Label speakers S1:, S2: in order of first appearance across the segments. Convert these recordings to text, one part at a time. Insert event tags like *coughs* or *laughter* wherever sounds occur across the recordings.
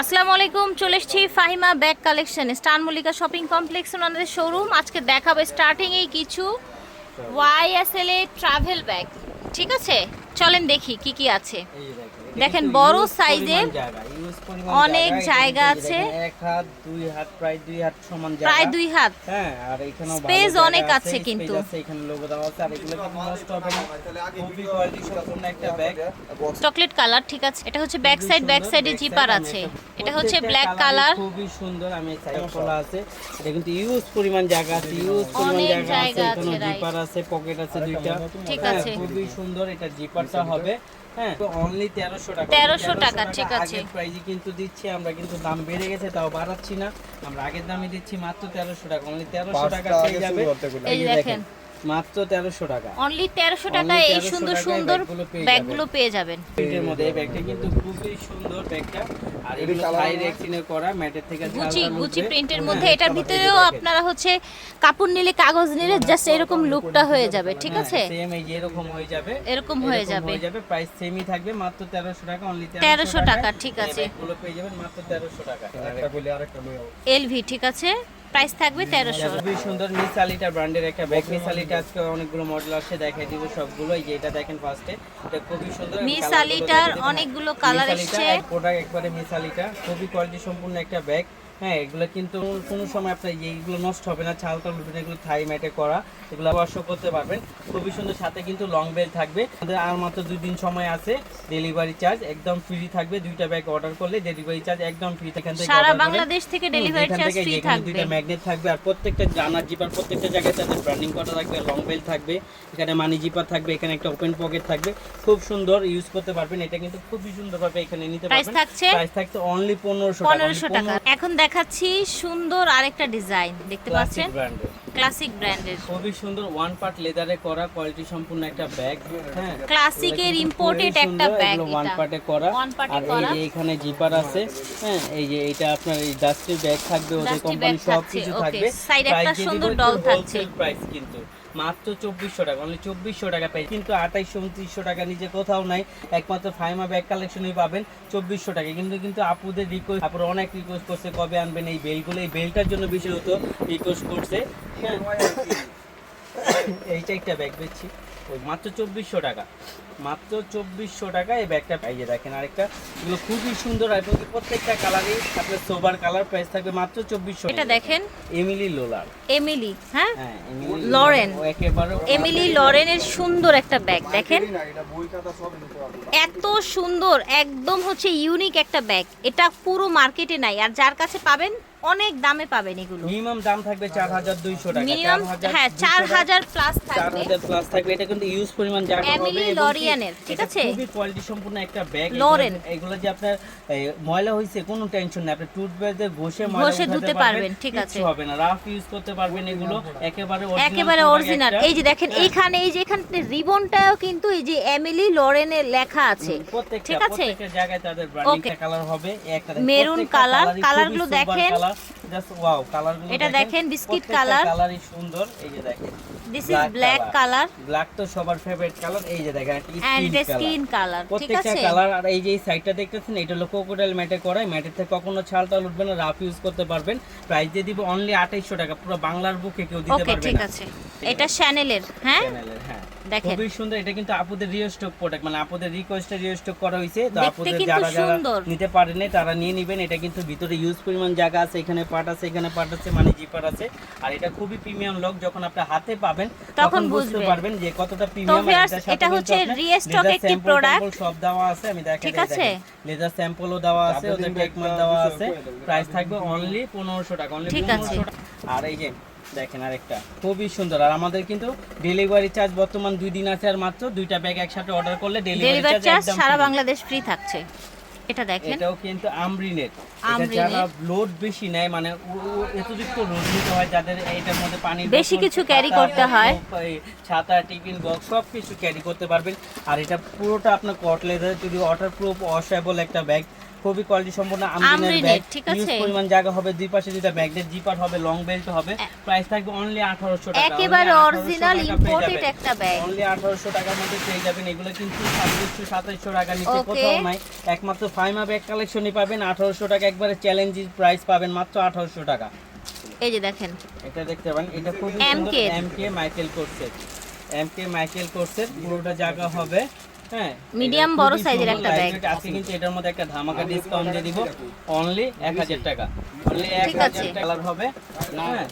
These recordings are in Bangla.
S1: আসসালামু আলাইকুম চলে এসেছি Fahima bag collection. Star Mallika shopping complex ওনাদের শোরুম আজকে দেখাবো স্টার্টিং এই কিছু এল এ ট্রাভেল ব্যাগ ঠিক আছে? চলেন দেখি কি কি আছে।
S2: দেখেন,
S1: বড়
S2: huge
S1: অনেক জায়গা আছে।
S2: এক হাত দুই হাত প্রায় দুই হাত সমান জায়গা।
S1: প্রায় দুই হাত।
S2: হ্যাঁ আর
S1: Space
S2: জায়গা
S1: অনেক আছে কিন্তু।
S2: এখানে লোগো দেওয়া আছে আর এগুলো কিন্তু নষ্ট হবে না খুবই কোয়ালিটি সম্পূর্ণ একটা ব্যাগ
S1: চকলেট কালার ঠিক আছে। এটা হচ্ছে ব্যাক সাইড ব্যাক সাইডে জিপার আছে। এটা হচ্ছে ব্ল্যাক কালার
S2: খুবই সুন্দর আমি সাইড খোলা আছে। এটা কিন্তু ইউজ পরিমাণ জায়গা আছে ইউজ পরিমাণ জায়গা আছে এখানে জিপার আছে পকেট আছে দুইটা।
S1: ঠিক
S2: হ্যাঁ,
S1: আছে।
S2: খুবই সুন্দর এটা জিপারটা হবে। হ্যাঁ। অনলি 1300 টাকা।
S1: 1300 টাকা, ঠিক আছে।
S2: আগের প্রাইজে কিন্তু দিচ্ছি আমরা কিন্তু দাম বেড়ে গেছে তাও বাড়াচ্ছি না। আমরা আগের দামে দিচ্ছি মাত্র 1300 টাকা অনলি 1300 টাকা পেয়ে যাবে।
S1: এই দেখেন
S2: মাত্র 1300 টাকা।
S1: অনলি তেরোশো টাকা
S2: Only
S1: এই সুন্দর সুন্দর
S2: ব্যাগগুলো পেয়ে
S1: যাবেন।
S2: প্রিন্টের মধ্যে এই ব্যাগটা কিন্তু খুবই সুন্দর ব্যাগটা আর এগুলো হাই রেক্সিনে করা ম্যাটের থেকে
S1: গুচি গুচি প্রিন্টের
S2: হ্যাঁ,
S1: মধ্যে এটার ভিতরেও আপনারা হচ্ছে কাপড় নিলে কাগজ নিলে জাস্ট এরকম লুকটা হয়ে যাবে ঠিক
S2: হ্যাঁ,
S1: আছে?
S2: সেম এই এরকম হয়ে যাবে।
S1: এরকম হয়ে যাবে
S2: হয়ে যাবে। প্রাইস সেমই থাকবে মাত্র 1300 টাকা অনলি
S1: 1300 টাকা, ঠিক আছে।
S2: ব্যাগগুলো পেয়ে যাবেন মাত্র 1300 টাকা
S1: এলভি ঠিক আছে? প্রাইস থাকবে তেরোশো।
S2: খুবই সুন্দর মিস আলিটা ব্র্যান্ডের একটা ব্যাগ মিস আলিটা আজকে অনেকগুলো মডেল আসছে দেখাই দিব সবগুলো। এই যে এটা দেখেন ফার্স্টে এটা খুবই সুন্দর। আমি
S1: মিস আলিটার অনেকগুলো কালার
S2: আলিটা
S1: এসছে।
S2: প্রোডাক্ট একবারে মিস আলিটা খুবই কোয়ালিটি সম্পূর্ণ একটা ব্যাগ হ্যাঁ এগুলো কিন্তু কোনো সময় আপনার এইগুলো নষ্ট হবে না ছাল টাল উঠবে এগুলো থাই ম্যাটে করা এগুলো ওয়াশও করতে পারবেন। খুবই সুন্দর সাথে কিন্তু লং বেল থাকবে। আমাদের আর মাত্র দুই দিন সময় আছে ডেলিভারি চার্জ একদম ফ্রি থাকবে। দুইটা ব্যাগ অর্ডার করলে ডেলিভারি চার্জ একদম ফ্রি এখান থেকে
S1: সারা বাংলাদেশ থেকে ডেলিভারি চার্জ ফ্রি থাকবে
S2: দুইটা ম্যাগনেট থাকবে আর প্রত্যেকটা জানার জিপার প্রত্যেকটা জায়গায় তাদের ব্র্যান্ডিং করা থাকবে লং বেল থাকবে। এখানে মানি জিপার থাকবে এখানে একটা ওপেন পকেট থাকবে। খুব সুন্দর ইউজ করতে পারবেন। এটা কিন্তু খুবই সুন্দরভাবে এখানে নিতে পারবেন।
S1: প্রাইস থাকছে
S2: প্রাইস থাকছে অনলি পনেরোশো
S1: পনেরোশো টাকা। এখন দেখাচ্ছি সুন্দর আরেকটা ডিজাইন দেখতে পাচ্ছেন? ক্লাসিক ব্র্যান্ডের
S2: খুবই সুন্দর ওয়ান পার্ট লেদারে করা কোয়ালিটি সম্পূর্ণ একটা ব্যাগ হ্যাঁ।
S1: ক্লাসিকের ইম্পোর্টেড একটা ব্যাগ এটা।
S2: ওয়ান পার্টে করা আর এই যে এখানে জিপার আছে হ্যাঁ এই যে এটা আপনার এই ডাস্টি ব্যাগ থাকবে ওদের কোম্পানি সব কিছু থাকবে।
S1: Side একটা সুন্দর
S2: একটু
S1: থাকছে।
S2: price কিন্তু। মাত্র চব্বিশশো টাকা অনলি চব্বিশশো টাকা পাই কিন্তু আঠাইশশো, উনত্রিশশো টাকা নিজে কোথাও নাই, একমাত্র ফাইমা ব্যাগ কালেকশনই পাবেন চব্বিশশো টাকা। কিন্তু কিন্তু আপুদের রিকোয়েস্ট আপুর অনেক রিকোয়েস্ট করছে কবে আনবেন এই বেলগুলো। এই বেলটার জন্য বিশেষত রিকোয়েস্ট করছে হ্যাঁ। *coughs* এইটা একটা ব্যাগ বেচছি। ওই মাত্র চব্বিশশো টাকা। মাত্র চব্বিশশো টাকা এই ব্যাগটা এই যে দেখেন আরেকটা। এগুলো খুবই সুন্দর আর প্রত্যেকটা কালারই আপনার সোবার কালার প্রাইস থাকবে মাত্র চব্বিশশো
S1: এটা দেখেন।
S2: এমিলি লোলার
S1: এমিলি হ্যাঁ?
S2: হ্যাঁ এমিলি
S1: লরেন। এমিলি লরেনের সুন্দর একটা ব্যাগ দেখেন? এত সুন্দর একদম হচ্ছে ইউনিক একটা ব্যাগ এটা পুরো মার্কেটে নাই। আর যার কাছে পাবেন অনেক দামে পাবেন এগুলো।
S2: মিনিমাম দাম থাকবে চার হাজার দুইশো টাকা
S1: মিনিমাম হ্যাঁ চার হাজার প্লাস থাকবে।
S2: হাজার প্লাস থাকবে। এটা কিন্তু ইউজ পরিমাণ জায়গা হবে
S1: Emily
S2: এবং
S1: ঠিক আছে?
S2: খুবই কোয়ালিটি সম্পূর্ণ একটা ব্যাগ
S1: Lauren।
S2: এগুলো যে আপনার ময়লা হইছে কোনো টেনশন নেই। আপনি টুথব্রাশে ঘষে ময়লা
S1: ঘষে ধুতে পারবেন, ঠিক আছে।
S2: হবে না। রাফ ইউজ করতে পারবেন এগুলো। একেবারে original
S1: একেবারে অরিজিনাল এই যে দেখেন এইখানে এই যে এখানে রিবনটাও কিন্তু এই যে এমিলি লরেনের লেখা আছে। ঠিক আছে?
S2: প্রত্যেকটা জায়গায় তাদের ব্র্যান্ডিং কালার হবে। একটা
S1: Maroon colour, colour গুলো দেখেন।
S2: জাস্ট ওয়াও কালার
S1: এটা দেখেন, colour।
S2: কালারই সুন্দর। এই যে দেখেন
S1: this is black colour
S2: black তো সবার ফেভারিট কালার এই যে দেখেন স্কিন কালার
S1: কালার ঠিক আছে?
S2: কালার আর এই যে সাইডটা দেখতেছেন এটা হলো কোকোডাইল ম্যাটে করা থেকে কখনো ছাল টাল উঠবে না রাফ ইউজ করতে পারবেন। প্রাইস দিয়ে দিব অনলি 2800 টাকা। পুরো বাংলার বুকে কেউ দিতে
S1: ওকে
S2: পারবে
S1: ঠিক আছে। এটা শ্যানেলের হ্যাঁ?
S2: হ্যাঁ।
S1: দেখেন।
S2: খুবই সুন্দর এটা কিন্তু আপুদের রিও স্টক প্রোডাক্ট মানে আপুদের রিকোয়েস্টে রিও স্টক করা হয়েছে। তো আপুদের যারা যারা নিতে পারেনি তারা নিয়ে নেবেন। এটা কিন্তু ভিতরে ইউজ পরিমাণ জায়গা আছে এখানে পার্ট আছে এখানে পার্ট আছে মানে জিপার আছে। আর এটা খুবই প্রিমিয়াম লক যখন আপনি হাতে পাবেন
S1: তখন
S2: বুঝতে পারবেন যে কতটা প্রিমিয়াম
S1: এটা হচ্ছে রিস্টক একটি product।
S2: সব দেওয়া আছে আমি দেখাই
S1: ঠিক আছে?
S2: লেজার স্যাম্পলও দেওয়া আছে ওদের টেকমাল দেওয়া আছে। প্রাইস থাকবে অনলি 1500 টাকা অনলি
S1: ঠিক আছে।
S2: আর এই যে দেখেন আরেকটা। খুবই সুন্দর। আর আমাদের কিন্তু ডেলিভারি চার্জ বর্তমান দুই দিন আছে আর মাত্র দুইটা ব্যাগ একসাথে অর্ডার করলে ডেলিভারি চার্জ
S1: সারা বাংলাদেশ ফ্রি থাকছে। এটা দেখেন।
S2: এটাও কিন্তু আমরিনেট এটা যারা লোড বেশি নেয় মানে উ- লোড নিতে হয় যাদের এইটার মধ্যে পানি
S1: বেশি কিছু
S2: ক্যারি
S1: করতে হয়।
S2: ছাতা টিফিন বক্স সব কিছু ক্যারি করতে পারবেন। আর এটা পুরোটা আপনার কট লেদার যদি ওয়াটার প্রুফ ওয়াশেবল একটা ব্যাগ খুবই কোয়ালিটি সম্পন্ন
S1: আমরিনের,
S2: ব্যাগ
S1: ঠিক আছে।
S2: পরিমাণ জায়গা হবে দুই পাশে দুইটা ব্যাগের জিপার হবে লং বেল্ট হবে প্রাইস থাকবে অনলি 1800 টাকা
S1: একেবারে অরিজিনাল ইম্পোর্টেড একটা ব্যাগ
S2: অনলি 1800 টাকার মধ্যে পেয়ে যাবেন। এগুলো কিন্তু 2600 2700 টাকা নিচে. কোথাও নাই। একমাত্র ফাইমা ব্যাগ কালেকশনই পাবেন। 1800 টাকা একবারে চ্যালেঞ্জ প্রাইস পাবেন মাত্র 1800 টাকা।
S1: এই যে দেখেন।
S2: এটা দেখতে পাবেন এটা খুবই
S1: MK
S2: সুন্দর এমকে মাইকেল কোর্সের এমকে মাইকেল কোর্সের পুরোটা জায়গা হবে হ্যাঁ এটা
S1: বড়
S2: সুন্দর
S1: একটা
S2: lightweight। আজকে কিন্তু এটার মধ্যে একটা ধামাকা ডিসকাউন্ট দিয়ে দিব। অনলি 1000 টাকা। অনলি
S1: ঠিক
S2: 1000 কালার হবে। হ্যাঁ।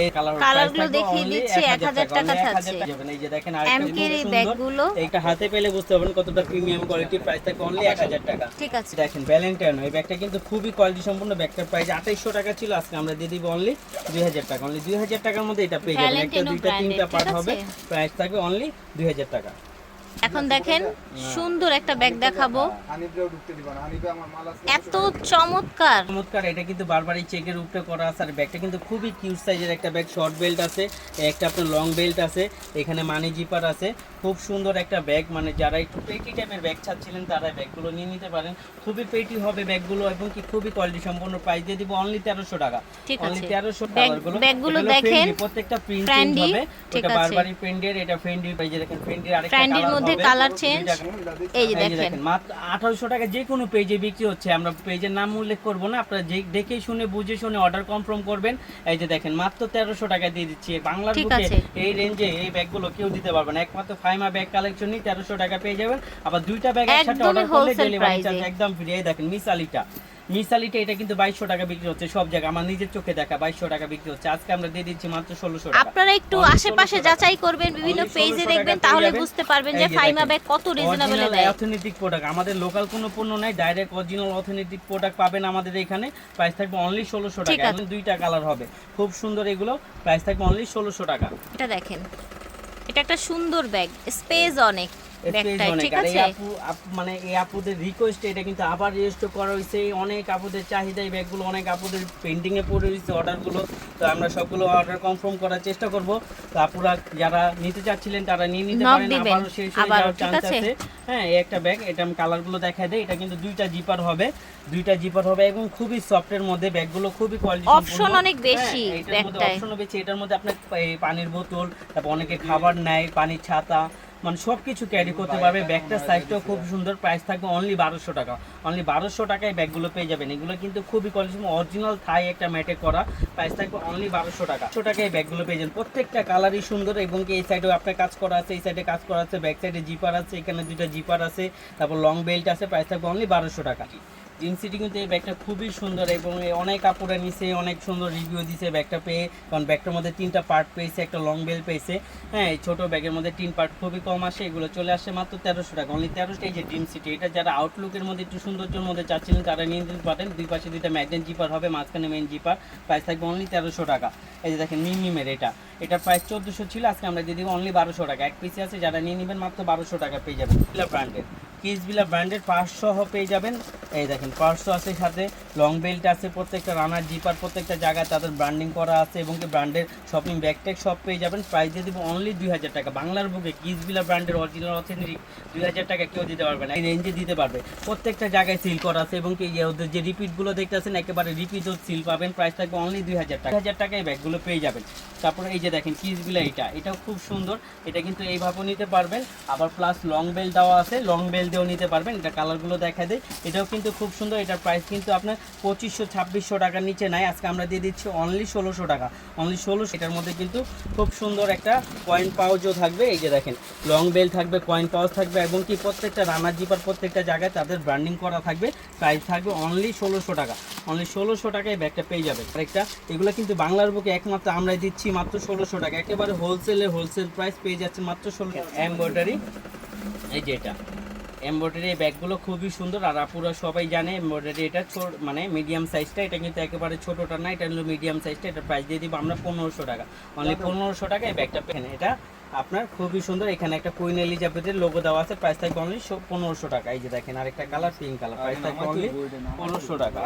S2: এই কালার
S1: কালারগুলো দেখিয়ে দিচ্ছি, 1000 টাকা। চাচ্ছে।
S2: এই যে দেখেন
S1: MK এর এই। ব্যাগগুলো।
S2: এইটা হাতে পেলে বুঝতে পারবেন কতটা প্রিমিয়াম কোয়ালিটি প্রাইস থাকবে। অনলি 1000 টাকা।
S1: ঠিক আছে।
S2: দেখেন ভ্যালেন্টাইন এই ব্যাগটা কিন্তু খুবই কোয়ালিটি সম্পূর্ণ ব্যাগটার প্রাইস আঠাইশশো টাকা ছিল আজকে আমরা দিয়ে দিব অনলি দুই হাজার টাকা। অনলি দুই হাজার টাকার মধ্যে এটা পেয়ে যাবেন। একটা দুইটা তিনটা পার্ট হবে। প্রাইস থাকবে অনলি দুই হাজার টাকা।
S1: এখন দেখেন সুন্দর একটা ব্যাগ দেখাবো।
S3: হানিফেও ঢুকতে দিবা না হানিফে আমার মাল আছে
S1: এত চমৎকার।
S2: চমৎকার এটা কিন্তু বারবারই চেকের উপরে করা আছে আর ব্যাগটা কিন্তু খুবই কিউট সাইজের একটা ব্যাগ শর্ট বেল্ট আছে একটা আপনার লং বেল্ট আছে এখানে মানি জিপার আছে খুব সুন্দর একটা ব্যাগ মানে যারা একটু পেটি টাইপের ব্যাগ চাচ্ছিলেন তারা ব্যাগগুলো নিয়ে নিতে পারেন। খুবই পেটি হবে ব্যাগগুলো এবং কি খুবই কোয়ালিটি সম্পন্ন প্রাইস দিয়ে দিব অনলি তেরোশো টাকা।
S1: ঠিক
S2: অনলি
S1: আছে।
S2: তেরোশো কালারগুলো
S1: ব্যাগগুলো দেখেন।
S2: প্রত্যেকটা প্রিন্ট হবে। এটা। বারবারই প্রিন্টের এটা ফ্রেন্ডি এই যে দেখেন ফ্রেন্ডির আরেকটা কালার
S1: মধ্যে
S2: হবে।
S1: কালার চেঞ্জ এই যে দেখেন।
S2: মাত্র আঠারোশো টাকা যে কোনো পেজে বিক্রি হচ্ছে। আমরা পেজের নাম উল্লেখ করব না আপনারা যে দেখে শুনে বুঝে শুনে অর্ডার কনফার্ম করবেন। এই যে দেখেন মাত্র তেরোশো টাকা দিয়ে দিচ্ছি। বাংলার বুকে এই রেঞ্জে এই ব্যাগগুলো কেউ দিতে পারবে না। একমাত্র ফাইমা ব্যাগ কালেকশনই তেরোশো টাকা পেয়ে যাবেন। আবার দুইটা ব্যাগ একসাথে অর্ডার করলে ডেলিভারি চার্জ একদম ফ্রি এই দেখেন মিস আলিটা। এটা কিন্তু বাইশশো টাকা বিক্রি হচ্ছে সব জায়গায়। আমার নিজের চোখে দেখা বাইশশো টাকা বিক্রি হচ্ছে। আজকে আমরা দিয়ে দিচ্ছি মাত্র ষোলোশো
S1: আপনারা একটু আশেপাশে যাচাই করবেন বিভিন্ন পেজে দেখবেন তাহলে বুঝতে পারবেন যে ফাইমা ব্যাগ কত রিজনেবলে দেয়
S2: অথেন্টিক প্রোডাক্ট আমাদের লোকাল কোনো পণ্য নাই ডাইরেক্ট অরিজিনাল অথেন্টিক প্রোডাক্ট পাবেন আমাদের এখানে। প্রাইস থাকবে অনলি ষোলোশো টাকা। এবং দুইটা কালার হবে। খুব সুন্দর এগুলো। প্রাইস থাকবে অনলি ষোলোশো টাকা।
S1: এটা দেখেন। এটা একটা সুন্দর ব্যাগ স্পেস অনেক। ঠিক আছে?
S2: আপু মানে এই আপুদের রিকোয়েস্ট এটা কিন্তু আবার রেজিস্টার করা হয়েছে। অনেক আপুদের চাহিদা এই ব্যাগগুলো অনেক আপুদের পেন্ডিং এ পড়ে রয়েছে অর্ডারগুলো তো আমরা সবগুলো অর্ডার কনফার্ম করার চেষ্টা করব। তো আপুরা যারা নিতে চাচ্ছিলেন তারা নিয়ে নিতে পারেন।
S1: দিবেন।
S2: শেষ হয়ে যাওয়ার চান্স
S1: আছে?
S2: আছে। হ্যাঁ এই একটা ব্যাগ এটা আমি কালারগুলো দেখাই দেই। এটা কিন্তু দুইটা জিপার হবে। দুইটা জিপার হবে এবং খুবই সফটের মধ্যে ব্যাগগুলো খুবই কোয়ালিটি
S1: Option অনেক বেশি ব্যাগটায়।
S2: অপশনও বেশি। এটার মধ্যে আপনার পানির বোতল তারপর অনেকে খাবার নেয় পানির ছাতা মানে সব কিছু ক্যারি করতে পারবে। ব্যাগটার সাইজটাও খুব সুন্দর প্রাইস থাকবে অনলি বারোশো টাকা। অনলি বারোশো টাকায় ব্যাগগুলো পেয়ে যাবেন। এগুলো কিন্তু খুবই কোয়ালিটি অরিজিনাল থাই একটা ম্যাটে করা প্রাইস থাকবে অনলি বারোশো টাকা। একশো টাকায় ব্যাগগুলো পেয়ে যাবেন। প্রত্যেকটা কালারই সুন্দর, এবং কি এই সাইডেও আপনার কাজ করা আছে, এই সাইডে কাজ করা আছে ব্যাক সাইডে জিপার আছে, এখানে দুইটা জিপার আছে, তারপর লং বেল্ট আছে প্রাইস থাকবে অনলি বারোশো টাকা। জিন্সিটি কিন্তু এই ব্যাগটা খুবই সুন্দর এবং অনেক কাপড়ে নিছে, অনেক সুন্দর রিভিউ দিছে ব্যাগটা পেয়ে। কারণ ব্যাগটার মধ্যে তিনটা পার্ট পেয়েছে, একটা লং বেল পেয়েছে। হ্যাঁ এই ছোটো ব্যাগের মধ্যে তিন পার্ট খুবই কম আসে, এগুলো চলে আসে মাত্র তেরোশো টাকা। অনলি তেরোশো এই যে ড্রিম সিটি এটা যারা আউটলুকের মধ্যে একটু সৌন্দর্যের মধ্যে চাচ্ছিলেন, তারা নিয়ে নিতে পারেন। দুই পাশে দুইটা ম্যাগনেট জিপার হবে, মাঝখানে মেন জিপার প্রাইস থাকবে অনলি তেরোশো টাকা। এই যে দেখেন মিমিমের এটা। এটা প্রাইস চোদ্দোশো ছিল, আজকে আমরা দিয়ে দিব অনলি বারোশো টাকা। এক পিসে আছে, যারা নিয়ে নেবেন মাত্র বারোশো টাকা পেয়ে যাবেন। ব্র্যান্ডের কিসবিলা ব্র্যান্ডের সহ পেয়ে যাবেন। এই দেখেন পার্সও আছে সাথে লং বেল্ট আছে প্রত্যেকটা রানার জিপার প্রত্যেকটা জায়গায় তাদের ব্র্যান্ডিং করা আছে এবং কি ব্র্যান্ডের শপিং ব্যাগটেক সব পেয়ে যাবেন। প্রাইস দিয়ে দিব অনলি দুই হাজার টাকা। বাংলার বুকে কিসবিলা ব্র্যান্ডের অরিজিনাল অথেন্টিক দুই হাজার টাকা কেউ দিতে পারবে না। এই রেঞ্জে দিতে পারবে। প্রত্যেকটা জায়গায় সিল করা আছে এবং কি এই ওদের যে রিপিটগুলো দেখতেছেন, একেবারে রিপিটও সিল পাবেন। প্রাইস থাকবে অনলি দুই হাজার টাকা। হাজার টাকায় ব্যাগগুলো পেয়ে যাবেন। তারপরে এই যে দেখেন, কিসবিলা এটা। এটাও খুব সুন্দর। এটা কিন্তু এইভাবেও নিতে পারবেন। আবার প্লাস লং বেল দেওয়া আছে। লং বেল দিয়েও নিতে পারবেন। এটা কালারগুলো দেখা দেয় এটাও কিন্তু খুব সুন্দর। এটার প্রাইস কিন্তু আপনার পঁচিশশো, ছাব্বিশশো টাকার নিচে নাই। আজকে আমরা দিয়ে দিচ্ছি অনলি ষোলোশো টাকা। অনলি ষোলোশো, এটার মধ্যে কিন্তু খুব সুন্দর একটা কয়েন পাউচও থাকবে। এই যে দেখেন লং বেল থাকবে কয়েন পাউচ থাকবে এবং কি প্রত্যেকটা রানার জিপার প্রত্যেকটা জায়গায় তাদের ব্র্যান্ডিং করা থাকবে। প্রাইস থাকবে অনলি ষোলোশো টাকা। অনলি ষোলোশো টাকায় ব্যাগটা পেয়ে যাবে আরেকটা এগুলো কিন্তু বাংলার বুকে একমাত্র আমরা দিচ্ছি মাত্র ষোলোশো টাকা। একেবারে হোলসেলে হোলসেল প্রাইস পেয়ে যাচ্ছে মাত্র ষোলো এমব্রয়ডারি এই যে এটা। এমব্রয়ডারি ব্যাগগুলো খুবই সুন্দর আর আপুরা সবাই জানে এমব্রয়ডারি এটা ছোট মানে মিডিয়াম সাইজটা এটা কিন্তু একেবারে ছোটোটা না এটা হলো মিডিয়াম সাইজটা এটা প্রাইস দিয়ে দিব আমরা পনেরোশো টাকা। অনলি পনেরোশো টাকা এই ব্যাগটা পেন এটা আপনার খুবই সুন্দর এখানে একটা কুইন এলিজাবেথের লোগো দেওয়া আছে প্রাইস থাকবে অনলি পনেরোশো টাকা। এই যে দেখেন আরেকটা কালার পিঙ্ক কালার প্রাইস থাকবে অনলি পনেরোশো টাকা।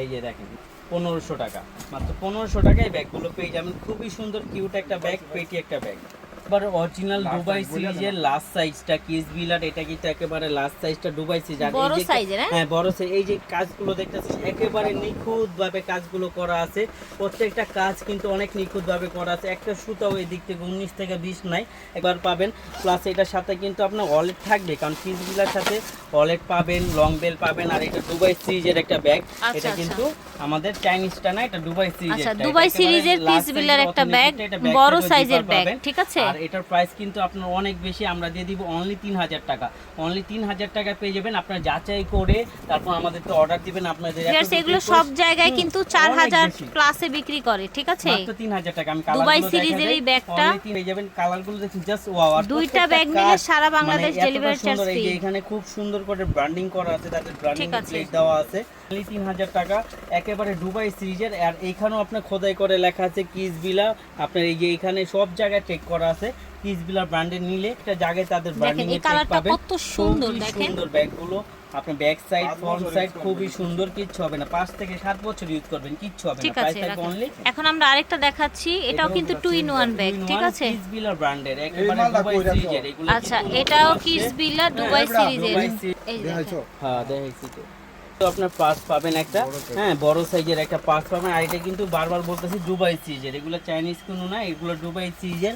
S2: এই যে দেখেন পনেরোশো টাকা। মাত্র পনেরোশো টাকায় ব্যাগগুলো পেয়ে যাবেন। খুবই সুন্দর কিউট একটা ব্যাগ পেটি একটা ব্যাগ। এবার অরিজিনাল দুবাই সিরিজের লাস্ট সাইজটা কিস বিলার এটা কিন্তু একেবারে লাস্ট সাইজটা দুবাই সিরিজ। আর
S1: বড় এর, হ্যাঁ?
S2: বড় সাইজ এই যে কাজগুলো দেখতেছেন একেবারে নিখুঁত ভাবে কাজগুলো করা আছে। প্রত্যেকটা কাজ কিন্তু অনেক নিখুঁত ভাবে করা আছে। একটা সুতাও এই দিক থেকে উনিশ থেকে বিশ নাই একবার পাবেন। প্লাস এটার সাথে কিন্তু আপনার ওয়ালেট থাকবে কারণ কিস বিলার সাথে ওয়ালেট পাবেন লং বেল পাবেন আর এটা দুবাই সিরিজের একটা ব্যাগ
S1: আচ্ছা,
S2: এটা
S1: আচ্ছা।
S2: কিন্তু আমাদের চাইনিজটা না এটা দুবাই সিরিজের
S1: আচ্ছা দুবাই সিরিজের পিস বিলার একটা ব্যাগ বড় সাইজের ব্যাগ ঠিক আছে?
S2: আর এটার প্রাইস কিন্তু আপনার অনেক বেশি আমরা দিয়ে দিব অনলি তিন হাজার টাকা। অনলি তিন হাজার টাকা পেয়ে যাবেন আপনার যাচাই করে তারপর আমাদেরকে অর্ডার দিবেন আপনাদের
S1: এগুলো সব জায়গায় কিন্তু চার হাজার প্লাসে বিক্রি করে ঠিক আছে?
S2: তিন হাজার টাকা আমি
S1: দুবাই সিরিজের এই ব্যাগটা
S2: পেয়ে যাবেন কালারগুলো দেখুন জাস্ট ওয়াও আর
S1: দুইটা ব্যাগ নিলে সারা
S2: মানে
S1: বাংলাদেশ
S2: এই যে
S1: free।
S2: এখানে খুব সুন্দর করে ব্র্যান্ডিং করা আছে তাদের ব্র্যান্ডিং। প্লেট দেওয়া আছে। Only 3000 টাকা একেবারে দুবাই সিরিজের আর এইখানেও আপনার খোদাই করে লেখা আছে কিস বিলা আপনার এই যে এখানে সব জায়গায় টেক করা আছে কিস বিলা ব্র্যান্ডের নিলে একটা জায়গায় তাদের ব্র্যান্ডিং
S1: এই কালারটা কত সুন্দর, দেখেন।
S2: সুন্দর ব্যাগগুলো। আপনার ব্যাক সাইড ফ্রন্ট সাইড খুবই সুন্দর কিচ্ছু হবে না। পাঁচ থেকে সাত বছর ইউজ করবেন কিচ্ছু হবে না।
S1: ঠিক
S2: প্রাইস
S1: আছে
S2: থাকবে অনলি
S1: এখন আমরা আরেকটা দেখাচ্ছি এটাও কিন্তু টু ইন ওয়ান ব্যাগ ঠিক আছে?
S2: ব্র্যান্ডের একেবারে দুবাই সিরিজের এগুলো
S1: আচ্ছা এটাও
S2: হচ্ছে-
S1: কিস বিলা দুবাই সিরিজের।
S2: সিরিজ।
S1: এই দেখেন।
S2: হ্যাঁ দেখাইছি তো। আপনার পার্স পাবেন একটা হ্যাঁ বড় সাইজের একটা পার্স পাবেন। আর এটা কিন্তু বারবার বলতেছি দুবাই সিরিজের এগুলো চাইনিজ কোনো না এগুলো দুবাই
S1: one।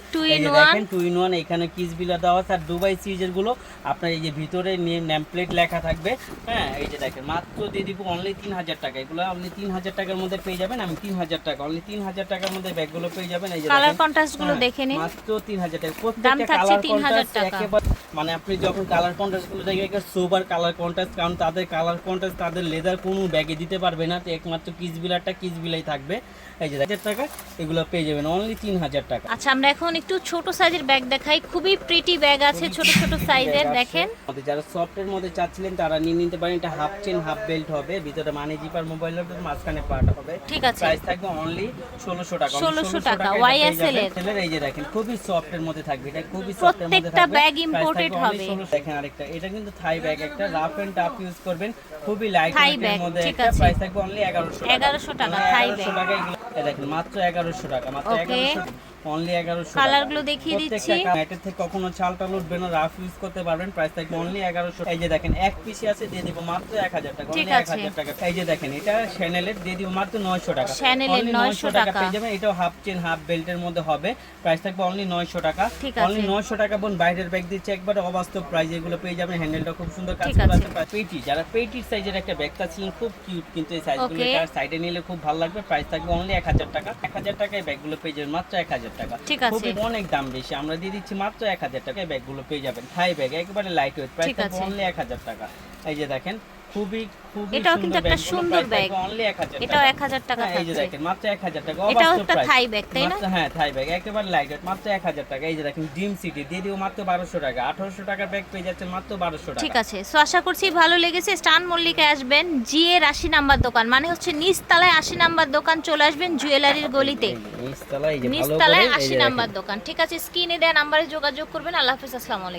S2: দেখেন টু ইন ওয়ান এখানে কিস বিলা দেওয়া আছে। আর দুবাই সিরিজেরগুলো আপনার এই যে ভিতরে নেম প্লেট লেখা থাকবে। হ্যাঁ এই যে দেখেন মাত্র দিয়ে দিব অনলি তিন হাজার টাকা। এগুলো অনলি তিন হাজার টাকার মধ্যে পেয়ে যাবেন। আমি তিন হাজার টাকা অনলি তিন হাজার টাকার মধ্যে ব্যাগগুলো পেয়ে যাবেন। এই যে
S1: কালার
S2: দেখেন।
S1: কন্ট্রাস্টগুলো
S2: হ্যাঁ,
S1: দেখে নিন।
S2: মাত্র 3000 টাকা।
S1: দাম
S2: প্রত্যেকটা কালার কন্ট্রাস্ট
S1: টাকা।
S2: একেবারে মানে আপনি যখন কালার কন্ট্রাস্টগুলো দেখবেন সোবার কালার কন্ট্রাস্ট কারণ তাদের কালার কন্ট্রাস্ট তাদের লেদার কোনো ব্যাগে দিতে পারবে না তো একমাত্র কিস বিলারটা কিস বিলাই থাকবে। এই যে হাজার টাকা এগুলো পেয়ে যাবেন অনলি তিন হাজার টাকা।
S1: আচ্ছা আমরা এখন একটু ছোট সাইজের ব্যাগ দেখাই। খুবই প্রিটি ব্যাগ আছে ছোট ছোট সাইজের দেখেন।
S2: যারা সফটের মধ্যে চাচ্ছিলেন তারা নিয়ে নিতে পারেন। এটা হাফ চেন হাফ বেল্ট হবে। ভিতরে মানি জিপার মোবাইল হবে মাঝখানে পার্ট হবে।
S1: ঠিক আছে।
S2: প্রাইস থাকবে অনলি ষোলোশো টাকা।
S1: 1600 টাকা, YSL এর।
S2: এই যে দেখেন খুবই সফট এর মধ্যে থাকবে। এটা খুবই সফট এর মধ্যে
S1: প্রত্যেকটা
S2: Price
S1: imported হবে।
S2: দেখেন আরেকটা এটা কিন্তু থাই ব্যাগ একটা। রাফ এন্ড টাফ ইউজ করবেন। খুবই
S1: ঠিক আছে।
S2: প্রাইস থাকবে অনলি 1100 টাকা
S1: 1100 টাকা, Thai bag।
S2: 1100 টাকা এগুলো এই দেখেন মাত্র 1100 টাকা মাত্র
S1: Okay.
S2: 1100 অনলি 1100
S1: কালারগুলো দেখিয়ে দিচ্ছি।
S2: ম্যাটের থেকে কখনো টাল উঠবে না রাফ ইউজ করতে পারবেন প্রাইস থাকবে অনলি 1100 এই যে দেখেন এক পিসি আছে দিয়ে দিব মাত্র 1000 টাকা অনলি 1000 টাকা। এই যে দেখেন এটা শ্যানেলের দিয়ে দিব মাত্র 900 টাকা। Only
S1: 900 টাকা।
S2: পেয়ে যাবেন এটাও হাফ চেন হাফ বেল্টের মধ্যে হবে। প্রাইস থাকবে অনলি 900 টাকা। অনলি 900 টাকা বোন বাইরের ব্যাগ দিচ্ছে একবারে অবাস্তব প্রাইস এগুলো পেয়ে যাবেন হ্যান্ডেলটা খুব সুন্দর কাজ করা
S1: আছে।
S2: পেটি। যারা পেটির সাইজের একটা ব্যাগ চাচ্ছিলেন খুব কিউট কিন্তু এই সাইজগুলো সাইডে নিলে খুব ভালো লাগবে প্রাইস থাকবে অনলি 1000 টাকা। 1000 টাকায় ব্যাগগুলো পেয়ে যাবেন মাত্র 1000 টাকা।
S1: ঠিক আছে।
S2: খুবই অনেক দাম বেশি। আমরা দিয়ে দিচ্ছি মাত্র 1000 টাকায় ব্যাগগুলো। পেয়ে যাবেন। থাই ব্যাগ একেবারে লাইট ওয়েট প্রাইস অনলি এক হাজার টাকা। এই যে দেখেন খুবই খুবই
S1: এটাও কিন্তু একটা সুন্দর ব্যাগ।
S2: অনলি 1000
S1: এটাও 1000 টাকা
S2: হ্যাঁ, এই যে দেখেন মাত্র 1000 টাকা।
S1: এটাও একটা থাই ব্যাগ তাই না?
S2: হ্যাঁ থাই ব্যাগ একেবারে লাইট মাত্র 1000 টাকা। এই যে দেখেন ড্রিম সিটি দিয়ে দিও মাত্র 1200 টাকা। 1800 টাকার ব্যাগ পেয়ে যাচ্ছেন মাত্র 1200 টাকা।
S1: ঠিক আছে সো আশা করছি ভালো লেগেছে। স্টান মল্লিকে আসবেন জি এর আশি নাম্বার দোকান। মানে হচ্ছে নিচতলায় আশি নাম্বার দোকান চলে আসবেন জুয়েলারির গলিতে।
S2: নিচতলায় এই যে ভালো করে
S1: নিচতলায়
S2: এই যে
S1: আশি
S2: দেখেন।
S1: নাম্বার দোকান। ঠিক আছে স্ক্রিনে দেওয়া নাম্বারে যোগাযোগ করবেন। আল্লাহ হাফিজ আসসালামু আলাইকুম।